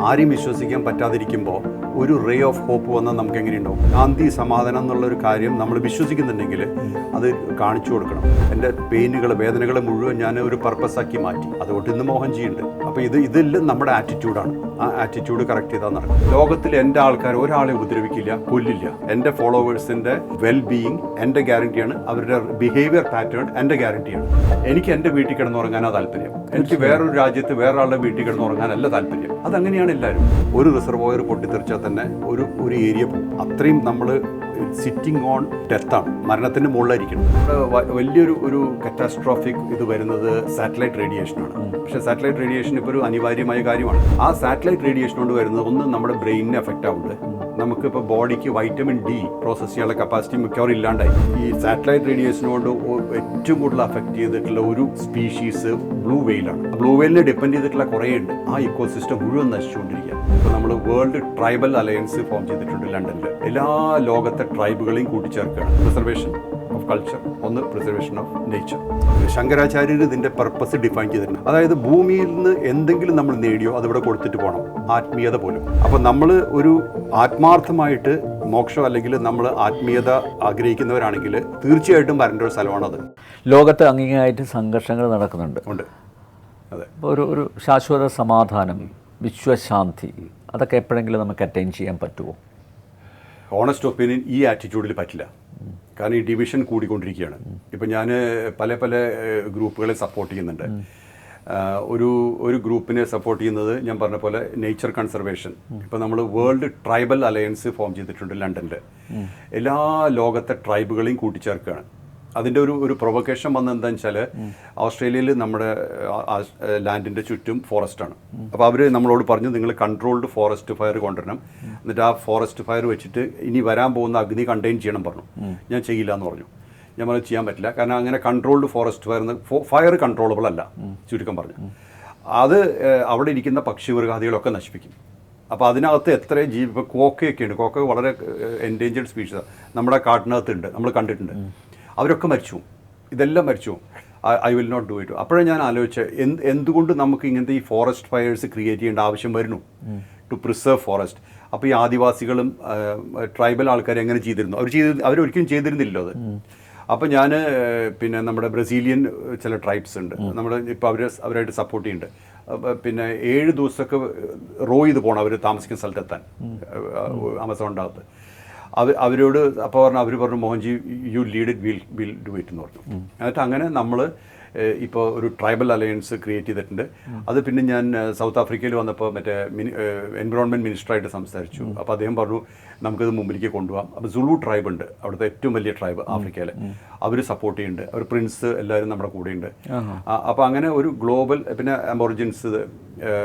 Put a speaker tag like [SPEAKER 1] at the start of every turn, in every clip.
[SPEAKER 1] ആരെയും വിശ്വസിക്കാൻ പറ്റാതിരിക്കുമ്പോൾ ഒരു റേ ഓഫ് ഹോപ്പ് വന്നാൽ നമുക്ക് എങ്ങനെ ഉണ്ടാവും ഗാന്ധി സമാധാനം എന്നുള്ള ഒരു കാര്യം നമ്മൾ വിശ്വസിക്കുന്നുണ്ടെങ്കിൽ അത് കാണിച്ചു കൊടുക്കണം. എന്റെ പെയിനുകൾ വേദനകൾ മുഴുവൻ ഞാൻ ഒരു പർപ്പസാക്കി മാറ്റി. അതുകൊണ്ട് ഇന്ന് മോഹൻജിയുണ്ട്. അപ്പോൾ ഇത് ഇതെല്ലാം നമ്മുടെ ആറ്റിറ്റ്യൂഡാണ് ആ ആറ്റിറ്റ്യൂഡ് കറക്റ്റ് ചെയ്താൽ നടക്കും. ലോകത്തിൽ എന്റെ ആൾക്കാർ ഒരാളെ ഉപദ്രവിക്കില്ല കൊല്ലില്ല. എന്റെ ഫോളോവേഴ്സിന്റെ വെൽ ബീയിങ് എന്റെ ഗ്യാരണ്ടിയാണ് അവരുടെ ബിഹേവിയർ പാറ്റേൺ എന്റെ ഗ്യാരണ്ടിയാണ് എനിക്ക് എന്റെ വീട്ടിൽ കിടന്നുറങ്ങാനാണ് താല്പര്യം. എനിക്ക് വേറൊരു രാജ്യത്ത് വേറൊരാളുടെ വീട്ടിൽ കിടന്നുറങ്ങാനല്ല താല്പര്യം. അതങ്ങനെയാണ് എല്ലാവരും. ഒരു റിസർവോയർ പൊട്ടിത്തെറിച്ചാൽ തന്നെ ഒരു ഒരു ഏരിയ പോകും. അത്രയും നമ്മൾ സിറ്റിംഗ് ഓൺ ഡെത്താണ് ഇവിടെ വ- വലിയൊരു ഒരു കറ്റാസ്ട്രോഫിക് ഇത് വരുന്നത് സാറ്റലൈറ്റ് റേഡിയേഷനാണ് പക്ഷെ സാറ്റലൈറ്റ് റേഡിയേഷൻ ഇപ്പോൾ ഒരു അനിവാര്യമായ കാര്യമാണ്. ആ സാറ്റലൈറ്റ് റേഡിയേഷൻ കൊണ്ട് വരുന്നത് ഒന്ന് നമ്മുടെ ബ്രെയിനിനെ എഫക്റ്റ് ആവുന്നുണ്ട്. നമുക്കിപ്പോൾ ബോഡിക്ക് വൈറ്റമിൻ ഡി പ്രോസസ് ചെയ്യാനുള്ള കപ്പാസിറ്റി മിക്കവാറും ഇല്ലാണ്ടായി. ഈ സാറ്റലൈറ്റ് റേഡിയേഷനോട് ഏറ്റവും കൂടുതൽ അഫക്റ്റ് ചെയ്തിട്ടുള്ള ഒരു സ്പീഷീസ് ബ്ലൂ വെയിലാണ് ബ്ലൂ വെയിലിനെ ഡിപ്പെൻഡ് ചെയ്തിട്ടുള്ള കുറേ ഉണ്ട്. ആ ഇക്കോ സിസ്റ്റം മുഴുവൻ നശിച്ചുകൊണ്ടിരിക്കുക ഇപ്പോൾ നമ്മൾ വേൾഡ് ട്രൈബൽ അലയൻസ് ഫോം ചെയ്തിട്ടുണ്ട് ലണ്ടനിൽ എല്ലാ ലോകത്തെ ട്രൈബുകളെയും കൂട്ടിച്ചേർക്കുകയാണ്. പ്രിസർവേഷൻ ഓഫ് കൾച്ചർ ഒന്ന് പ്രിസർവേഷൻ ഓഫ് നേച്ചർ ശങ്കരാചാര്യർ ഇതിന്റെ പർപ്പസ് ഡിഫൈൻ ചെയ്തിട്ടുണ്ട്. അതായത് ഭൂമിയിൽ നിന്ന് എന്തെങ്കിലും നമ്മൾ നേടിയോ അതിവിടെ കൊടുത്തിട്ട് പോകണം ആത്മീയത പോലും. അപ്പോൾ നമ്മൾ ഒരു ആത്മാർത്ഥമായിട്ട് മോക്ഷം അല്ലെങ്കിൽ നമ്മൾ ആത്മീയത ആഗ്രഹിക്കുന്നവരാണെങ്കിൽ തീർച്ചയായിട്ടും വരേണ്ട ഒരു സ്ഥലമാണത്
[SPEAKER 2] ലോകത്ത് അങ്ങേയറ്റം സംഘർഷങ്ങൾ നടക്കുന്നുണ്ട്.
[SPEAKER 1] ഉണ്ട്. അതെ.
[SPEAKER 2] ഒരു ഒരു ശാശ്വത സമാധാനം വിശ്വശാന്തി അതൊക്കെ എപ്പോഴെങ്കിലും നമുക്ക് അറ്റൈൻ ചെയ്യാൻ പറ്റുമോ?
[SPEAKER 1] ഓണസ്റ്റ് ഒപ്പീനിയൻ ഈ ആറ്റിറ്റ്യൂഡിൽ പറ്റില്ല. കാരണം ഈ ഡിവിഷൻ കൂടിക്കൊണ്ടിരിക്കുകയാണ്. ഇപ്പം ഞാൻ പല പല ഗ്രൂപ്പുകളെ സപ്പോർട്ട് ചെയ്യുന്നുണ്ട്. ഒരു ഒരു ഗ്രൂപ്പിനെ സപ്പോർട്ട് ചെയ്യുന്നത് ഞാൻ പറഞ്ഞ പോലെ നേച്ചർ കൺസർവേഷൻ ഇപ്പം നമ്മൾ വേൾഡ് ട്രൈബൽ അലയൻസ് ഫോം ചെയ്തിട്ടുണ്ട് ലണ്ടനിൽ എല്ലാ ലോകത്തെ ട്രൈബുകളെയും കൂട്ടിച്ചേർക്കുകയാണ്. അതിന്റെ ഒരു ഒരു പ്രൊവക്കേഷൻ വന്ന എന്താണെന്ന് വെച്ചാൽ ഓസ്ട്രേലിയയിൽ നമ്മുടെ ലാൻഡിന്റെ ചുറ്റും ഫോറസ്റ്റാണ്. അപ്പോൾ അവർ നമ്മളോട് പറഞ്ഞു നിങ്ങൾ കൺട്രോൾഡ് ഫോറസ്റ്റ് ഫയർ കൊണ്ടുവരണം. എന്നിട്ട് ആ ഫോറസ്റ്റ് ഫയർ വെച്ചിട്ട് ഇനി വരാൻ പോകുന്ന അഗ്നി കണ്ടെയ്ൻ ചെയ്യണം പറഞ്ഞു. ഞാൻ ചെയ്യില്ല എന്ന് പറഞ്ഞു. ഞാൻ പറഞ്ഞു ചെയ്യാൻ പറ്റില്ല. കാരണം അങ്ങനെ controlled forest fire fire controllable അല്ല ചുരുക്കം പറഞ്ഞു. അത് അവിടെ ഇരിക്കുന്ന പക്ഷിമൃഗാദികളൊക്കെ നശിപ്പിക്കും. അപ്പോൾ അതിനകത്ത് എത്ര ജീവി ഇപ്പോൾ കോക്കയൊക്കെയുണ്ട്. കോക്ക വളരെ എൻഡേഞ്ചേർഡ് സ്പീഷീസാണ് നമ്മുടെ കാട്ടിനകത്തുണ്ട്. നമ്മൾ കണ്ടിട്ടുണ്ട്. അവരൊക്കെ മരിച്ചു. ഇതെല്ലാം മരിച്ചു. I will not do it അപ്പോഴേ ഞാൻ ആലോചിച്ച് എന്ത് എന്തുകൊണ്ട് നമുക്ക് ഇങ്ങനത്തെ ഈ ഫോറസ്റ്റ് ഫയേഴ്സ് ക്രിയേറ്റ് ചെയ്യേണ്ട ആവശ്യം വരുന്നു? ടു പ്രിസർവ് ഫോറസ്റ്റ് അപ്പോൾ ഈ ആദിവാസികളും ട്രൈബൽ ആൾക്കാരെ എങ്ങനെ ചെയ്തിരുന്നു? അവർ ചെയ്ത് അവരൊരിക്കലും ചെയ്തിരുന്നില്ലല്ലോ അത്. അപ്പോൾ ഞാൻ പിന്നെ നമ്മുടെ ബ്രസീലിയൻ ചില ട്രൈബ്സ് ഉണ്ട്. നമ്മുടെ ഇപ്പോൾ അവർ അവരായിട്ട് സപ്പോർട്ട് ചെയ്യുന്നുണ്ട്. പിന്നെ ഏഴ് ദിവസമൊക്കെ റോ ചെയ്ത് പോകണം അവർ താമസിക്കുന്ന സ്ഥലത്തെത്താൻ. ആമസോണിന്റെ അകത്ത്. അവർ അവരോട് അപ്പോൾ പറഞ്ഞു അവർ പറഞ്ഞു Mohanji you lead it will will do it എന്ന് പറഞ്ഞു. എന്നിട്ട് അങ്ങനെ നമ്മൾ ഇപ്പോൾ ഒരു ട്രൈബൽ അലയൻസ് ക്രിയേറ്റ് ചെയ്തിട്ടുണ്ട്. അത് പിന്നെ ഞാൻ സൗത്ത് ആഫ്രിക്കയിൽ വന്നപ്പോൾ മറ്റേ മിനി എൻവിറോൺമെന്റ് മിനിസ്റ്ററായിട്ട് സംസാരിച്ചു. അപ്പോൾ അദ്ദേഹം പറഞ്ഞു നമുക്കത് മുമ്പിലേക്ക് കൊണ്ടുപോകാം. അപ്പോൾ സുളു ട്രൈബ് ഉണ്ട്. അവിടുത്തെ ഏറ്റവും വലിയ ട്രൈബ് ആഫ്രിക്കയിൽ അവർ സപ്പോർട്ട് ചെയ്യുന്നുണ്ട്. അവർ പ്രിൻസ് എല്ലാവരും നമ്മുടെ കൂടെയുണ്ട്. അപ്പോൾ അങ്ങനെ ഒരു ഗ്ലോബൽ പിന്നെ എമർജൻസ്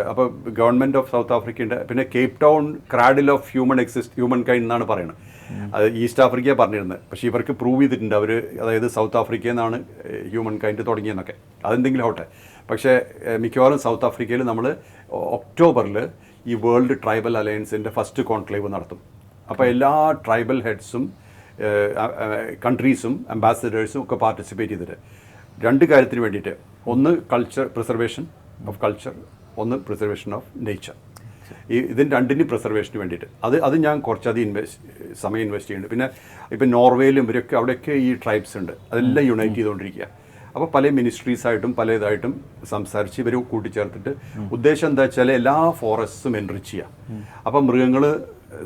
[SPEAKER 1] അപ്പോൾ ഗവൺമെന്റ് ഓഫ് സൗത്ത് ആഫ്രിക്കയുണ്ട് പിന്നെ Cape Town cradle of human exist humankind എന്നാണ് പറയുന്നത്. അത് ഈസ്റ്റ് ആഫ്രിക്കയെ പറഞ്ഞിരുന്നത്. പക്ഷേ ഇവർക്ക് പ്രൂവ് ചെയ്തിട്ടുണ്ട്. അവർ അതായത് സൗത്ത് ആഫ്രിക്കയിൽ നിന്നാണ് ഹ്യൂമൻ കൈൻഡ് തുടങ്ങിയെന്നൊക്കെ. അതെന്തെങ്കിലും ആവട്ടെ. പക്ഷേ മിക്കവാറും സൗത്ത് ആഫ്രിക്കയിൽ നമ്മൾ ഒക്ടോബറിൽ ഈ വേൾഡ് ട്രൈബൽ അലയൻസിന്റെ ഫസ്റ്റ് കോൺക്ലേവ് നടത്തും. അപ്പോൾ എല്ലാ ട്രൈബൽ ഹെഡ്സും കൺട്രീസും അംബാസഡേഴ്സും ഒക്കെ പാർട്ടിസിപ്പേറ്റ് ചെയ്തിട്ട് രണ്ട് കാര്യത്തിന് വേണ്ടിയിട്ട്. ഒന്ന് കൾച്ചർ പ്രിസർവേഷൻ ഓഫ് കൾച്ചർ ഒന്ന് പ്രിസർവേഷൻ ഓഫ് നേച്ചർ ഈ ഇതിന് രണ്ടിന് പ്രിസർവേഷന് വേണ്ടിയിട്ട്. അത് അത് ഞാൻ കുറച്ചധികം ഇൻവെസ്റ്റ് സമയം ഇൻവെസ്റ്റ് ചെയ്യുന്നുണ്ട്. പിന്നെ ഇപ്പം നോർവേയിലും ഇവരൊക്കെ അവിടെയൊക്കെ ഈ ട്രൈബ്സ് ഉണ്ട്. അതെല്ലാം യുണൈറ്റ് ചെയ്തുകൊണ്ടിരിക്കുക. അപ്പോൾ പല മിനിസ്ട്രീസായിട്ടും പല ഇതായിട്ടും സംസാരിച്ച് ഇവർ കൂട്ടിച്ചേർത്തിട്ട് ഉദ്ദേശം എന്താ വെച്ചാൽ എല്ലാ ഫോറസ്റ്റും എൻറിച്ച് ചെയ്യുക. അപ്പം മൃഗങ്ങൾ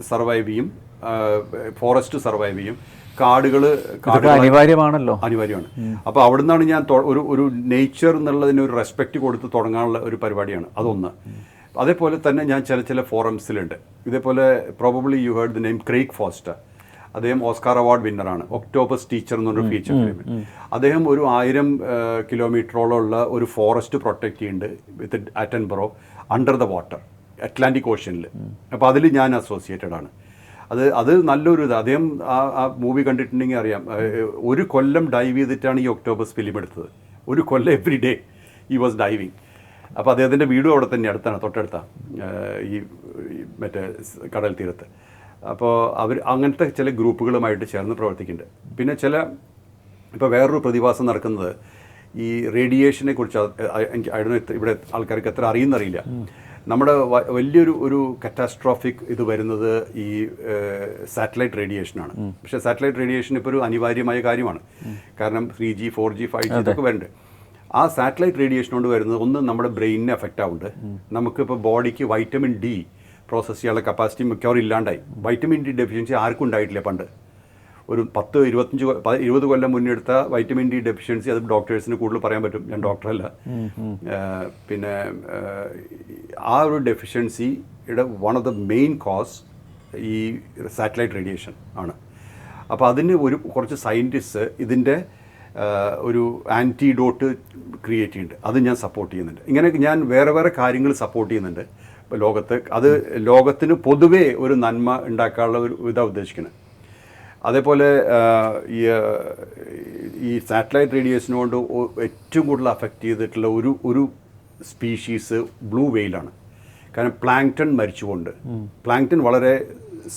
[SPEAKER 1] സർവൈവ് ചെയ്യും. ഫോറസ്റ്റ് സർവൈവ് ചെയ്യും. കാടുകൾ
[SPEAKER 2] അനിവാര്യമാണല്ലോ.
[SPEAKER 1] അനിവാര്യമാണ്. അപ്പോൾ അവിടെ നിന്നാണ് ഞാൻ ഒരു ഒരു നേച്ചർ എന്നുള്ളതിന് ഒരു റെസ്പെക്റ്റ് കൊടുത്ത് തുടങ്ങാനുള്ള ഒരു പരിപാടിയാണ്. അതൊന്ന്. അതേപോലെ തന്നെ ഞാൻ ചില ചില ഫോറംസിലുണ്ട് ഇതേപോലെ probably you heard the name Craig Foster അദ്ദേഹം ഓസ്കാർ അവാർഡ് വിന്നറാണ് ഒക്ടോബസ് ടീച്ചർ എന്നൊരു ഫീച്ചർ ഫിലിം അദ്ദേഹം ഒരു ആയിരം കിലോമീറ്ററോളം ഉള്ള ഒരു ഫോറസ്റ്റ് പ്രൊട്ടക്റ്റ് ചെയ്യുന്നുണ്ട് with Attenborough under the water Atlantic ഓഷ്യനിൽ അപ്പോൾ അതിൽ ഞാൻ അസോസിയേറ്റഡ് ആണ്. അത് അത് നല്ലൊരു ഇത്. അദ്ദേഹം ആ ആ മൂവി കണ്ടിട്ടുണ്ടെങ്കിൽ അറിയാം. ഒരു കൊല്ലം ഡൈവ് ചെയ്തിട്ടാണ് ഈ ഒക്ടോബസ് ഫിലിം എടുത്തത്. ഒരു കൊല്ലം every day he was diving അപ്പോൾ അദ്ദേഹത്തിന്റെ വീടും അവിടെ തന്നെ അടുത്താണ് തൊട്ടടുത്താണ് ഈ മറ്റേ കടൽ തീരത്ത്. അപ്പോൾ അവർ അങ്ങനത്തെ ചില ഗ്രൂപ്പുകളുമായിട്ട് ചേർന്ന് പ്രവർത്തിക്കുന്നുണ്ട്. പിന്നെ ചില ഇപ്പോൾ വേറൊരു പ്രതിഭാസം നടക്കുന്നത് ഈ റേഡിയേഷനെ കുറിച്ച് ഇവിടെ ആൾക്കാർക്ക് എത്ര അറിയുന്നറിയില്ല. നമ്മുടെ വലിയൊരു ഒരു കറ്റാസ്ട്രോഫിക് ഇത് വരുന്നത് ഈ സാറ്റലൈറ്റ് റേഡിയേഷനാണ് പക്ഷേ സാറ്റലൈറ്റ് റേഡിയേഷൻ ഇപ്പോൾ ഒരു അനിവാര്യമായ കാര്യമാണ്. കാരണം three G four G five G ഇതൊക്കെ വരുന്നുണ്ട് ആ സാറ്റലൈറ്റ് റേഡിയേഷൻ കൊണ്ട് വരുന്നത് ഒന്ന് നമ്മുടെ ബ്രെയിനിനെ എഫക്റ്റ് ആവുന്നുണ്ട് നമുക്കിപ്പോൾ ബോഡിക്ക് വൈറ്റമിൻ ഡി പ്രോസസ്സ് ചെയ്യാനുള്ള കപ്പാസിറ്റി മിക്കവാറും ഇല്ലാണ്ടായി. വൈറ്റമിൻ ഡി ഡെഫിഷ്യൻസി ആർക്കും ഉണ്ടായിട്ടില്ല പണ്ട്. ഒരു പത്ത് ഇരുപത്തഞ്ച് ഇരുപത് കൊല്ലം മുന്നേ എടുത്ത വൈറ്റമിൻ ഡി ഡെഫിഷ്യൻസി അത് ഡോക്ടേഴ്സിന് കൂടുതൽ പറയാൻ പറ്റും. ഞാൻ ഡോക്ടറല്ല പിന്നെ ആ ഒരു ഡെഫിഷ്യൻസിയുടെ one of the main cause ഈ സാറ്റലൈറ്റ് റേഡിയേഷൻ ആണ്. അപ്പോൾ അതിന് ഒരു കുറച്ച് സയന്റിസ്റ്റ് ഇതിന്റെ ഒരു ആന്റിഡോട്ട് ക്രിയേറ്റ് ചെയ്യുന്നുണ്ട്. അത് ഞാൻ സപ്പോർട്ട് ചെയ്യുന്നുണ്ട്. ഇങ്ങനെ ഞാൻ വേറെ വേറെ കാര്യങ്ങൾ സപ്പോർട്ട് ചെയ്യുന്നുണ്ട്. ലോകത്ത് അത് ലോകത്തിന് പൊതുവേ ഒരു നന്മ ഉണ്ടാക്കാനുള്ള ഒരു ഇതാണ് ഉദ്ദേശിക്കുന്നത് അതേപോലെ ഈ ഈ സാറ്റലൈറ്റ് റേഡിയേഷനുകൊണ്ട് ഏറ്റവും കൂടുതൽ അഫക്റ്റ് ചെയ്തിട്ടുള്ള ഒരു ഒരു സ്പീഷീസ് ബ്ലൂ വെയിലാണ്. കാരണം പ്ലാങ്ടൺ മരിച്ചുകൊണ്ട്. പ്ലാങ്ടൺ വളരെ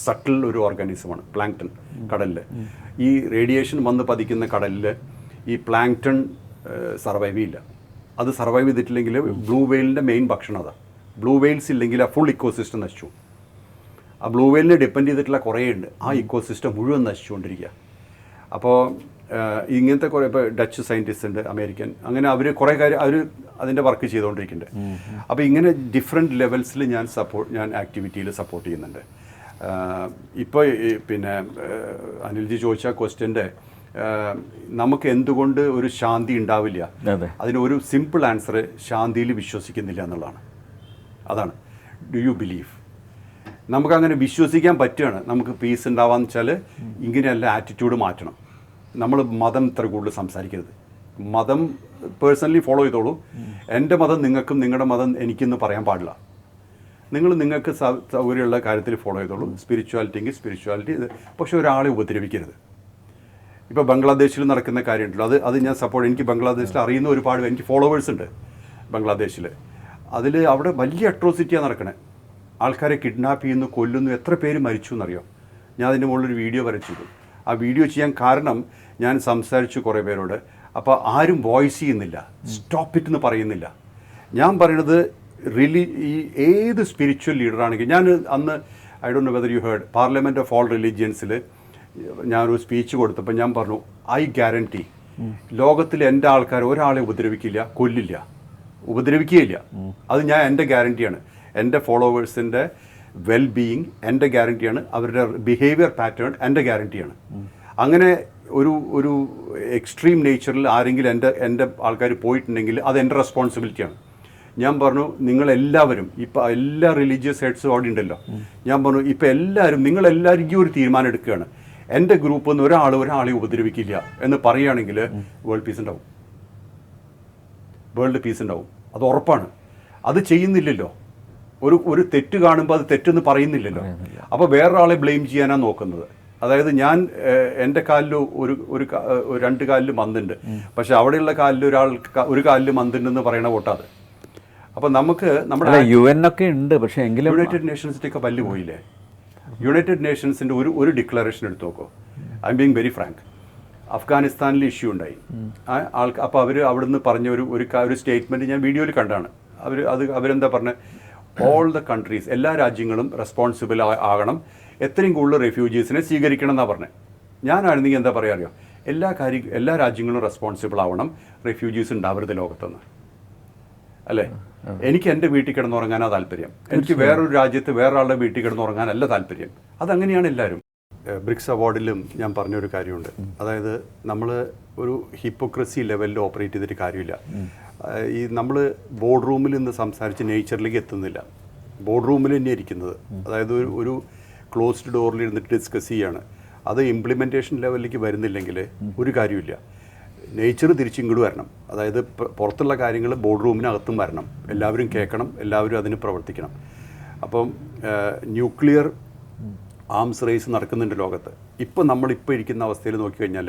[SPEAKER 1] സട്ടിൽ ഒരു ഓർഗാനിസമാണ് പ്ലാങ്ടൺ കടലിൽ ഈ റേഡിയേഷൻ വന്ന് പതിക്കുന്ന കടലിൽ ഈ പ്ലാങ്ടൺ സർവൈവ് ചെയ്യില്ല. അത് സർവൈവ് ചെയ്തിട്ടില്ലെങ്കിൽ ബ്ലൂ വെയിലിന്റെ മെയിൻ ഭക്ഷണം അതാണ് ബ്ലൂ വെയിൽസ് ഇല്ലെങ്കിൽ ആ ഫുൾ ഇക്കോസിസ്റ്റം നശിച്ചു. ആ ബ്ലൂ വെയിലിനെ ഡിപ്പെൻഡ് ചെയ്തിട്ടുള്ള കുറേ ഉണ്ട്. ആ ഇക്കോസിസ്റ്റം മുഴുവൻ നശിച്ചുകൊണ്ടിരിക്കുക. അപ്പോൾ ഇങ്ങനത്തെ കുറേ ഇപ്പോൾ ഡച്ച് സയന്റിസ്റ്റ് ഉണ്ട് അമേരിക്കൻ അങ്ങനെ അവർ കുറേ കാര്യം അവർ അതിന്റെ വർക്ക് ചെയ്തുകൊണ്ടിരിക്കുന്നുണ്ട്. അപ്പോൾ ഇങ്ങനെ ഡിഫറെന്റ് ലെവൽസിൽ ഞാൻ സപ്പോർട്ട് ഞാൻ ആക്ടിവിറ്റിയിൽ സപ്പോർട്ട് ചെയ്യുന്നുണ്ട്. ഇപ്പോൾ പിന്നെ അനിൽജി ചോദിച്ച ക്വസ്റ്റ്യന്റെ നമുക്ക് എന്തുകൊണ്ട് ഒരു ശാന്തി ഉണ്ടാവില്ല?
[SPEAKER 2] അതെ.
[SPEAKER 1] അതിന് ഒരു സിമ്പിൾ ആൻസർ ശാന്തിയിൽ വിശ്വസിക്കുന്നില്ല എന്നുള്ളതാണ്. അതാണ്. ഡു യു ബിലീവ് നമുക്കങ്ങനെ വിശ്വസിക്കാൻ പറ്റുകയാണ്. നമുക്ക് പീസ് ഉണ്ടാവാന്ന് വെച്ചാൽ ഇങ്ങനെയല്ല ആറ്റിറ്റ്യൂഡ് മാറ്റണം. നമ്മൾ മതം ഇത്ര കൂടുതൽ സംസാരിക്കരുത്. മതം പേഴ്സണലി ഫോളോ ചെയ്തോളൂ. എന്റെ മതം നിങ്ങൾക്കും നിങ്ങളുടെ മതം എനിക്കെന്ന് പറയാൻ പാടില്ല. നിങ്ങൾ നിങ്ങൾക്ക് സൗകര്യമുള്ള കാര്യത്തിൽ ഫോളോ ചെയ്തോളൂ. സ്പിരിച്വാലിറ്റി എങ്കിൽ സ്പിരിച്വാലിറ്റി പക്ഷെ ഒരാളെ ഉപദ്രവിക്കരുത്. ഇപ്പോൾ ബംഗ്ലാദേശിൽ നടക്കുന്ന കാര്യമുണ്ടല്ലോ. അത് അത് ഞാൻ സപ്പോർട്ട് എനിക്ക് ബംഗ്ലാദേശിൽ അറിയുന്ന ഒരുപാട് എനിക്ക് ഫോളോവേഴ്സ് ഉണ്ട് ബംഗ്ലാദേശിൽ അതിൽ അവിടെ വലിയ അട്രോസിറ്റിയാണ് നടക്കണേ. ആൾക്കാരെ കിഡ്നാപ്പ് ചെയ്യുന്നു കൊല്ലുന്നു എത്ര പേര് മരിച്ചു എന്നറിയോ? ഞാൻ അതിന്റെ മുകളിൽ ഒരു വീഡിയോ വരച്ചിരുന്നു ആ വീഡിയോ ചെയ്യാൻ കാരണം ഞാൻ സംസാരിച്ചു കുറേ പേരോട്. അപ്പോൾ ആരും വോയിസ് ചെയ്യുന്നില്ല. സ്റ്റോപ്പ് ഇറ്റ് എന്ന് പറയുന്നില്ല. ഞാൻ പറയണത് റിലി ഈ ഏത് സ്പിരിച്വൽ ലീഡറാണെങ്കിൽ ഞാൻ അന്ന് I don't know whether you heard parliament of all റിലീജിയൻസിൽ ഞാനൊരു സ്പീച്ച് കൊടുത്തപ്പോൾ ഞാൻ പറഞ്ഞു ഐ ഗ്യാരണ്ടി ലോകത്തിൽ എന്റെ ആൾക്കാർ ഒരാളെ ഉപദ്രവിക്കില്ല കൊല്ലില്ല. ഉപദ്രവിക്കുകയില്ല. അത് ഞാൻ എന്റെ ഗ്യാരണ്ടിയാണ് എന്റെ ഫോളോവേഴ്സിന്റെ വെൽ ബീയിങ് എന്റെ ഗ്യാരണ്ടിയാണ് അവരുടെ ബിഹേവിയർ പാറ്റേൺ എന്റെ ഗ്യാരണ്ടിയാണ് അങ്ങനെ ഒരു ഒരു എക്സ്ട്രീം നേച്ചറിൽ ആരെങ്കിലും എന്റെ എന്റെ ആൾക്കാർ പോയിട്ടുണ്ടെങ്കിൽ അത് എന്റെ റെസ്പോൺസിബിലിറ്റിയാണ് ഞാൻ പറഞ്ഞു നിങ്ങളെല്ലാവരും ഇപ്പം എല്ലാ റിലീജിയസ് ഹെഡ്സും അവിടെ ഉണ്ടല്ലോ. ഞാൻ പറഞ്ഞു ഇപ്പം എല്ലാവരും നിങ്ങളെല്ലാവരും ഈ ഒരു തീരുമാനം എടുക്കുകയാണ്. എന്റെ ഗ്രൂപ്പിൽ നിന്ന് ഒരാൾ ഒരാളെ ഉപദ്രവിക്കില്ല. എന്ന് പറയുകയാണെങ്കിൽ വേൾഡ് പീസ് ഉണ്ടാവും. വേൾഡ് പീസ് ഉണ്ടാവും. അത് ഉറപ്പാണ്. അത് ചെയ്യുന്നില്ലല്ലോ. ഒരു ഒരു തെറ്റ് കാണുമ്പോൾ അത് തെറ്റെന്ന് പറയുന്നില്ലല്ലോ. അപ്പോൾ വേറൊരാളെ ബ്ലെയിം ചെയ്യാനാണ് നോക്കുന്നത്. അതായത് ഞാൻ എന്റെ കാലിൽ ഒരു ഒരു രണ്ട് കാലിൽ മന്തുണ്ട്. പക്ഷെ അവിടെയുള്ള കാലിൽ ഒരാൾ ഒരു കാലിൽ മന്തുണ്ടെന്ന് പറയണ വോട്ടാത്. അപ്പോൾ നമുക്ക് നമ്മുടെ
[SPEAKER 2] യു എൻ ഒക്കെ ഉണ്ട് പക്ഷെ എങ്കിലും
[SPEAKER 1] യുണൈറ്റഡ് നേഷൻസിന്റെ ഒക്കെ പല്ല് പോയില്ലേ? യുണൈറ്റഡ് നേഷൻസിന്റെ ഒരു ഒരു ഡിക്ലറേഷൻ എടുത്തു നോക്കൂ. I'm being very frank. അഫ്ഗാനിസ്ഥാനിൽ ഇഷ്യൂ ഉണ്ടായി. ആൾക്ക് അപ്പോൾ അവർ അവിടുന്ന് പറഞ്ഞ ഒരു ഒരു സ്റ്റേറ്റ്മെന്റ് ഞാൻ വീഡിയോയിൽ കണ്ടാണ്. അവർ അത് അവരെന്താ പറഞ്ഞത് ഓൾ ദ കൺട്രീസ് എല്ലാ രാജ്യങ്ങളും റെസ്പോൺസിബിൾ ആകണം. എത്രയും കൂടുതൽ റെഫ്യൂജീസിനെ സ്വീകരിക്കണം എന്നാണ് പറഞ്ഞത് ഞാനായിരുന്നെങ്കിൽ എന്താ പറയുക അറിയോ എല്ലാ കാര്യ എല്ലാ രാജ്യങ്ങളും റെസ്പോൺസിബിൾ ആവണം. റെഫ്യൂജീസ് ഉണ്ടാവരുത് ലോകത്തുനിന്ന്. അല്ലേ? എനിക്ക് എന്റെ വീട്ടിൽ കിടന്നുറങ്ങാനാ താല്പര്യം. എനിക്ക് വേറൊരു രാജ്യത്ത് വേറൊരാളുടെ വീട്ടിൽ കിടന്നുറങ്ങാനല്ല താല്പര്യം. അതങ്ങനെയാണ് എല്ലാവരും. ബ്രിക്സ് അവാർഡിലും ഞാൻ പറഞ്ഞൊരു കാര്യമുണ്ട്. അതായത് നമ്മൾ ഒരു ഹിപ്പോക്രസി ലെവലിൽ ഓപ്പറേറ്റ് ചെയ്തിട്ട് കാര്യമില്ല. ഈ നമ്മൾ ബോർഡ് റൂമിൽ നിന്ന് സംസാരിച്ച് നേച്ചറിലേക്ക് എത്തുന്നില്ല. ബോർഡ് റൂമിൽ തന്നെ ഇരിക്കുന്നത്. അതായത് ഒരു ഒരു ക്ലോസ്ഡ് ഡോറിൽ ഇരുന്നിട്ട് ഡിസ്കസ് ചെയ്യാണ്. അത് ഇംപ്ലിമെന്റേഷൻ ലെവലിലേക്ക് വരുന്നില്ലെങ്കിൽ ഒരു കാര്യമില്ല നേച്ചർ തിരിച്ചിങ്ങോട്ട് വരണം. അതായത് പുറത്തുള്ള കാര്യങ്ങൾ ബോർഡ് റൂമിനകത്തും വരണം. എല്ലാവരും കേൾക്കണം. എല്ലാവരും അതിന് പ്രവർത്തിക്കണം. അപ്പം ന്യൂക്ലിയർ ആംസ് റേസ് നടക്കുന്നുണ്ട് ലോകത്ത്. ഇപ്പം നമ്മളിപ്പോൾ ഇരിക്കുന്ന അവസ്ഥയിൽ നോക്കി കഴിഞ്ഞാൽ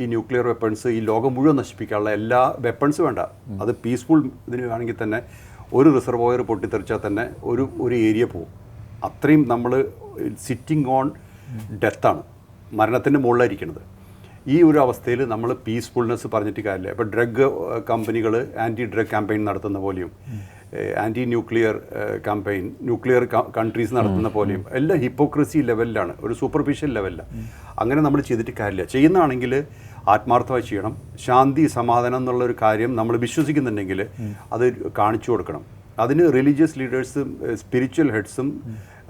[SPEAKER 1] ഈ ന്യൂക്ലിയർ വെപ്പൺസ് ഈ ലോകം മുഴുവൻ നശിപ്പിക്കാനുള്ള എല്ലാ വെപ്പൺസ് വേണ്ട. അത് പീസ്ഫുൾ ഇതിന് വേണമെങ്കിൽ തന്നെ ഒരു റിസർവോയർ പൊട്ടിത്തെറിച്ചാൽ തന്നെ ഒരു ഒരു ഏരിയ പോവും. അത്രയും നമ്മൾ സിറ്റിംഗ് ഓൺ ഡെത്താണ് മരണത്തിന്റെ മുകളിലായിരിക്കുന്നത് ഈ ഒരു അവസ്ഥയിൽ നമ്മൾ പീസ്ഫുൾനെസ് പറഞ്ഞിട്ട് കാര്യമില്ല. ഇപ്പോൾ ഡ്രഗ് കമ്പനികൾ ആന്റി ഡ്രഗ് ക്യാമ്പയിൻ നടത്തുന്ന പോലെയും anti nuclear campaign nuclear countries നടത്തുന്ന പോലെയും എല്ലാം ഹിപ്പോക്രസി ലെവലിലാണ് ഒരു സൂപ്പർഫിഷ്യൽ ലെവലിലാണ് അങ്ങനെ നമ്മൾ ചെയ്തിട്ട് കാര്യമില്ല. ചെയ്യുന്നതാണെങ്കിൽ ആത്മാർത്ഥമായി ചെയ്യണം. ശാന്തി സമാധാനം എന്നുള്ള ഒരു കാര്യം നമ്മൾ വിശ്വസിക്കുന്നുണ്ടെങ്കിൽ അത് കാണിച്ചു കൊടുക്കണം. അതിന് റിലീജിയസ് ലീഡേഴ്സും സ്പിരിച്വൽ ഹെഡ്സും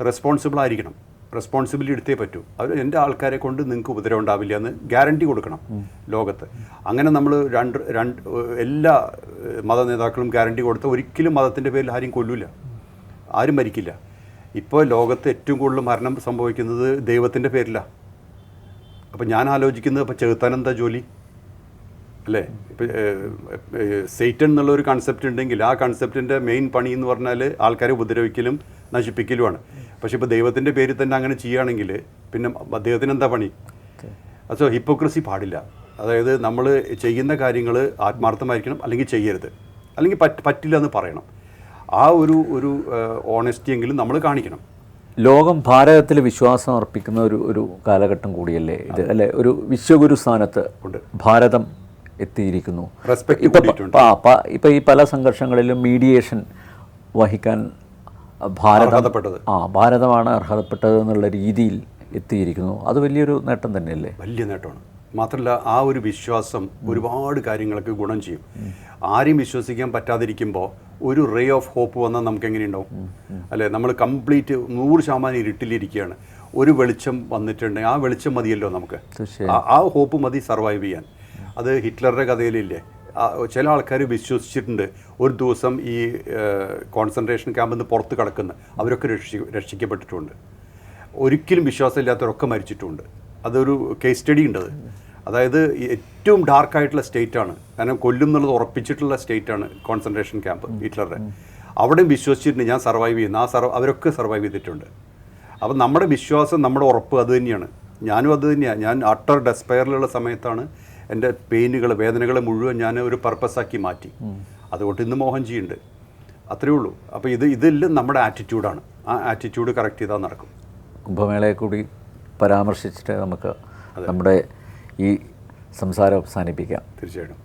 [SPEAKER 1] റെസ്പോൺസിബിൾ ആയിരിക്കണം. റെസ്പോൺസിബിലിറ്റി എടുത്തേ പറ്റൂ. അവർ എന്റെ ആൾക്കാരെ കൊണ്ട് നിങ്ങൾക്ക് ഉപദ്രവം ഉണ്ടാവില്ല എന്ന് ഗ്യാരണ്ടി കൊടുക്കണം ലോകത്ത്. അങ്ങനെ നമ്മൾ രണ്ട് രണ്ട് എല്ലാ മത നേതാക്കളും ഗ്യാരണ്ടി കൊടുത്ത ഒരിക്കലും മതത്തിന്റെ പേരിൽ ആരും കൊല്ലൂല. ആരും മരിക്കില്ല. ഇപ്പോൾ ലോകത്ത് ഏറ്റവും കൂടുതൽ മരണം സംഭവിക്കുന്നത് ദൈവത്തിന്റെ പേരിലാണ് അപ്പോൾ ഞാൻ ആലോചിക്കുന്നത് ഇപ്പോൾ ചെറുത്താനെന്താ ജോലി? അല്ലേ? ഇപ്പം സെയ്റ്റൻ എന്നുള്ള ഒരു കൺസെപ്റ്റ് ഉണ്ടെങ്കിൽ ആ കൺസെപ്റ്റിന്റെ മെയിൻ പണി എന്ന് പറഞ്ഞാൽ ആൾക്കാരെ ഉപദ്രവിക്കലും നശിപ്പിക്കലുമാണ്. പക്ഷെ ഇപ്പോൾ ദൈവത്തിന്റെ പേരിൽ തന്നെ അങ്ങനെ ചെയ്യുകയാണെങ്കിൽ പിന്നെ അദ്ദേഹത്തിന് എന്താ പണി അസോ ഹിപ്പോക്രസി പാടില്ല. അതായത് നമ്മൾ ചെയ്യുന്ന കാര്യങ്ങൾ ആത്മാർത്ഥമായിരിക്കണം അല്ലെങ്കിൽ ചെയ്യരുത്. അല്ലെങ്കിൽ പറ്റ് പറ്റില്ല എന്ന് പറയണം. ആ ഒരു ഒരു ഓണസ്റ്റി എങ്കിലും നമ്മൾ കാണിക്കണം.
[SPEAKER 2] ലോകം ഭാരതത്തിൽ വിശ്വാസം അർപ്പിക്കുന്ന ഒരു ഒരു കാലഘട്ടം കൂടിയല്ലേ ഇത്? അല്ലേ? ഒരു വിശ്വഗുരു സ്ഥാനത്ത്
[SPEAKER 1] ഉണ്ട്.
[SPEAKER 2] ഭാരതം എത്തിയിരിക്കുന്നു. ഇപ്പൊ ഈ പല സംഘർഷങ്ങളിലും മീഡിയേഷൻ വഹിക്കാൻ
[SPEAKER 1] ഭാരതപ്പെട്ടത്.
[SPEAKER 2] ആ ഭാരതമാണ് അർഹതപ്പെട്ടത് എന്നുള്ള രീതിയിൽ എത്തിയിരിക്കുന്നു. അത് വലിയൊരു നേട്ടം തന്നെയല്ലേ?
[SPEAKER 1] വലിയ നേട്ടമാണ്. മാത്രമല്ല ആ ഒരു വിശ്വാസം ഒരുപാട് കാര്യങ്ങൾക്ക് ഗുണം ചെയ്യും. ആരെയും വിശ്വസിക്കാൻ പറ്റാതിരിക്കുമ്പോൾ ഒരു റേ ഓഫ് ഹോപ്പ് വന്നാൽ നമുക്ക് എങ്ങനെയുണ്ടാവും അല്ലേ? നമ്മൾ കംപ്ലീറ്റ് നൂറ് ശതമാനം ഇരുട്ടിലിരിക്കുകയാണ്. ഒരു വെളിച്ചം വന്നിട്ടുണ്ടെങ്കിൽ ആ വെളിച്ചം മതിയല്ലോ നമുക്ക്. ആ ഹോപ്പ് മതി സർവൈവ് ചെയ്യാൻ. അത് ഹിറ്റ്ലറുടെ കഥയിലില്ലേ? ചില ആൾക്കാർ വിശ്വസിച്ചിട്ടുണ്ട് ഒരു ദിവസം ഈ കോൺസെൻട്രേഷൻ ക്യാമ്പിൽ നിന്ന് പുറത്ത് കിടക്കുന്ന അവരൊക്കെ രക്ഷി രക്ഷിക്കപ്പെട്ടിട്ടുണ്ട്. ഒരിക്കലും വിശ്വാസമില്ലാത്തവരൊക്കെ മരിച്ചിട്ടുണ്ട്. അതൊരു കേസ് സ്റ്റഡി ഉണ്ട് അത്. അതായത് ഏറ്റവും ഡാർക്കായിട്ടുള്ള സ്റ്റേറ്റാണ് കാരണം കൊല്ലും എന്നുള്ളത് ഉറപ്പിച്ചിട്ടുള്ള സ്റ്റേറ്റാണ് കോൺസെൻട്രേഷൻ ക്യാമ്പ് ഹിറ്റ്ലറുടെ. അവിടെയും വിശ്വസിച്ചിട്ടുണ്ട് ഞാൻ സർവൈവ് ചെയ്യുന്നു. ആ സർവ അവരൊക്കെ സർവൈവ് ചെയ്തിട്ടുണ്ട്. അപ്പം നമ്മുടെ വിശ്വാസം നമ്മുടെ ഉറപ്പ് അത് തന്നെയാണ്. ഞാനും അത് തന്നെയാണ് ഞാൻ അട്ടർ ഡെസ്പയറിലുള്ള സമയത്താണ് എന്റെ പെയിനുകൾ വേദനകൾ മുഴുവൻ ഞാൻ ഒരു പർപ്പസാക്കി മാറ്റി. അതുകൊണ്ട് ഇന്ന് മോഹൻജിയുണ്ട്. അത്രയേ ഉള്ളൂ. അപ്പോൾ ഇത് ഇതെല്ലാം നമ്മുടെ ആറ്റിറ്റ്യൂഡാണ് ആ ആറ്റിറ്റ്യൂഡ് കറക്റ്റ് ചെയ്താൽ നടക്കും.
[SPEAKER 2] കുംഭമേളയെ കൂടി പരാമർശിച്ചിട്ട് നമുക്ക് നമ്മുടെ ഈ സംസാരം അവസാനിപ്പിക്കാം.
[SPEAKER 1] തീർച്ചയായിട്ടും.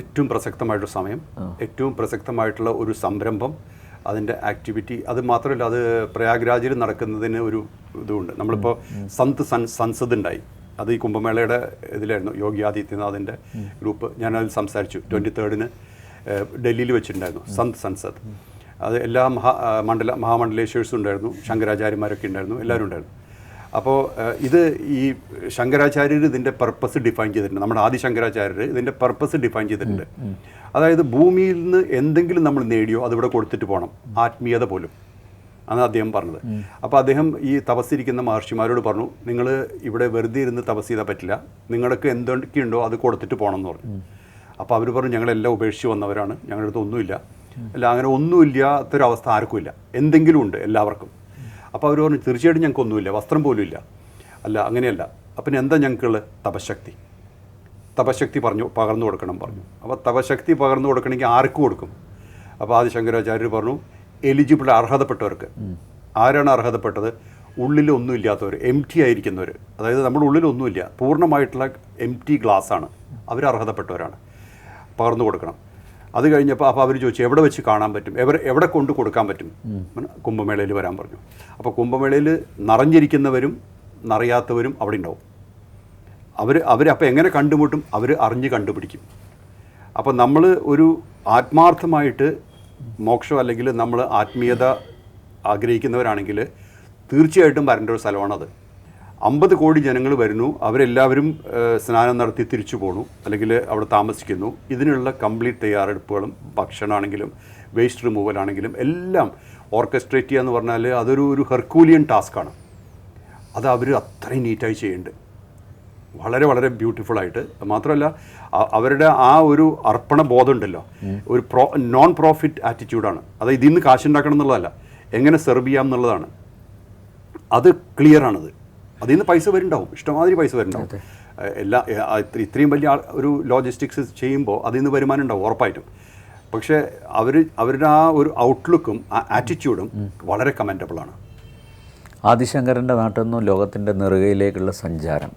[SPEAKER 1] ഏറ്റവും പ്രസക്തമായിട്ടുള്ള സമയം ഏറ്റവും പ്രസക്തമായിട്ടുള്ള ഒരു സംരംഭം അതിന്റെ ആക്ടിവിറ്റി അത് മാത്രമല്ല അത് പ്രയാഗ്രാജിൽ നടക്കുന്നതിന് ഒരു ഇതുമുണ്ട് നമ്മളിപ്പോൾ സന്ത് സൻ സൻസദ് ഉണ്ടായി. അത് ഈ കുംഭമേളയുടെ ഇതിലായിരുന്നു. യോഗി ആദിത്യനാഥിന്റെ ഗ്രൂപ്പ്. ഞാനതിൽ സംസാരിച്ചു. ട്വന്റി തേർഡിന് ഡൽഹിയിൽ വെച്ചിട്ടുണ്ടായിരുന്നു. സന്ത് സൻസദ്. അത് എല്ലാ മഹാ മണ്ഡല മഹാമണ്ഡലേശ്വേഴ്സും ഉണ്ടായിരുന്നു. ശങ്കരാചാര്യന്മാരൊക്കെ ഉണ്ടായിരുന്നു. എല്ലാവരും ഉണ്ടായിരുന്നു. അപ്പോൾ ഇത് ഈ ശങ്കരാചാര്യർ ഇതിന്റെ പർപ്പസ് ഡിഫൈൻ ചെയ്തിട്ടുണ്ട്. നമ്മുടെ ആദി ശങ്കരാചാര്യർ ഇതിന്റെ പർപ്പസ് ഡിഫൈൻ ചെയ്തിട്ടുണ്ട്. അതായത് ഭൂമിയിൽ നിന്ന് എന്തെങ്കിലും നമ്മൾ നേടിയോ അതിവിടെ കൊടുത്തിട്ട് പോകണം ആത്മീയത പോലും. ആണ് അദ്ദേഹം പറഞ്ഞത്. അപ്പോൾ അദ്ദേഹം ഈ തപസ്സിരിക്കുന്ന മഹർഷിമാരോട് പറഞ്ഞു നിങ്ങൾ ഇവിടെ വെറുതെ ഇരുന്ന് തപസ് ചെയ്താൽ പറ്റില്ല. നിങ്ങൾക്ക് എന്തൊക്കെയുണ്ടോ അത് കൊടുത്തിട്ട് പോകണം എന്ന് പറഞ്ഞു അപ്പോൾ അവർ പറഞ്ഞു ഞങ്ങളെല്ലാം ഉപേക്ഷിച്ച് വന്നവരാണ്. ഞങ്ങളുടെ അടുത്ത് ഒന്നുമില്ല. അല്ല അങ്ങനെ ഒന്നുമില്ലാത്തൊരവസ്ഥ ആർക്കും ഇല്ല. എന്തെങ്കിലും ഉണ്ട് എല്ലാവർക്കും. അപ്പോൾ അവർ പറഞ്ഞു തീർച്ചയായിട്ടും ഞങ്ങൾക്ക് ഒന്നുമില്ല. വസ്ത്രം പോലും ഇല്ല. അല്ല അങ്ങനെയല്ല. അപ്പം എന്താ ഞങ്ങൾക്കുള്ള തപശക്തി? തപശക്തി പറഞ്ഞു പകർന്നു കൊടുക്കണം പറഞ്ഞു. അപ്പോൾ തപശക്തി പകർന്നു കൊടുക്കണമെങ്കിൽ ആർക്ക് കൊടുക്കും? അപ്പോൾ ആദി ശങ്കരാചാര്യർ പറഞ്ഞു എലിജിബിൾ അർഹതപ്പെട്ടവർക്ക്. ആരാണ് അർഹതപ്പെട്ടത്? ഉള്ളിലൊന്നും ഇല്ലാത്തവർ എം ടി ആയിരിക്കുന്നവർ അതായത് നമ്മുടെ ഉള്ളിലൊന്നുമില്ല. പൂർണമായിട്ടുള്ള എം ടി ഗ്ലാസ്സാണ് അവർ അർഹതപ്പെട്ടവരാണ്. പകർന്നു കൊടുക്കണം. അത് കഴിഞ്ഞപ്പോൾ അപ്പോൾ അവർ ചോദിച്ചു എവിടെ വെച്ച് കാണാൻ പറ്റും? എവിടെ എവിടെ കൊണ്ട് കൊടുക്കാൻ പറ്റും? കുംഭമേളയിൽ വരാൻ പറഞ്ഞു. അപ്പോൾ കുംഭമേളയിൽ നിറഞ്ഞിരിക്കുന്നവരും നിറയാത്തവരും അവിടെ ഉണ്ടാവും. അവർ അവരപ്പോൾ എങ്ങനെ കണ്ടുമുട്ടും? അവർ അറിഞ്ഞ് കണ്ടുപിടിക്കും. അപ്പോൾ നമ്മൾ ഒരു ആത്മാർത്ഥമായിട്ട് മോക്ഷം അല്ലെങ്കിൽ നമ്മൾ ആത്മീയത ആഗ്രഹിക്കുന്നവരാണെങ്കിൽ തീർച്ചയായിട്ടും വരേണ്ട ഒരു സ്ഥലമാണത്. അമ്പത് കോടി ജനങ്ങൾ വരുന്നു. അവരെല്ലാവരും സ്നാനം നടത്തി തിരിച്ചു പോണു. അല്ലെങ്കിൽ അവിടെ താമസിക്കുന്നു. ഇതിനുള്ള കംപ്ലീറ്റ് തയ്യാറെടുപ്പുകളും ഭക്ഷണമാണെങ്കിലും വേസ്റ്റ് റിമൂവൽ ആണെങ്കിലും എല്ലാം ഓർക്കസ്ട്രേറ്റ് ചെയ്യുക എന്ന് പറഞ്ഞാൽ അതൊരു ഒരു ഹെർക്കൂലിയൻ ടാസ്ക്കാണ് അത് അവർ അത്രയും നീറ്റായി ചെയ്യുന്നുണ്ട് വളരെ വളരെ ബ്യൂട്ടിഫുൾ ആയിട്ട്. മാത്രമല്ല അവരുടെ ആ ഒരു അർപ്പണ ബോധം ഉണ്ടല്ലോ ഒരു പ്രോ നോൺ പ്രോഫിറ്റ് ആറ്റിറ്റ്യൂഡാണ് അത് ഇതിൽ നിന്ന് കാശുണ്ടാക്കണം എന്നുള്ളതല്ല. എങ്ങനെ സെർവ് ചെയ്യാം എന്നുള്ളതാണ്. അത് ക്ലിയർ ആണത്. അതിൽ നിന്ന് പൈസ വരുന്നുണ്ടാവും. ഇഷ്ടമാതിരി പൈസ വരുന്നുണ്ടാവും. എല്ലാ ഇത്രയും വലിയ ഒരു ലോജിസ്റ്റിക്സ് ചെയ്യുമ്പോൾ അതിൽ നിന്ന് വരുമാനം ഉണ്ടാവും ഉറപ്പായിട്ടും. പക്ഷേ അവർ അവരുടെ ആ ഒരു ഔട്ട്ലുക്കും ആ ആറ്റിറ്റ്യൂഡും വളരെ കമന്റബിളാണ്
[SPEAKER 2] ആദിശങ്കരന്റെ നാട്ടിൽ നിന്നും ലോകത്തിന്റെ നെറുകയിലേക്കുള്ള സഞ്ചാരം.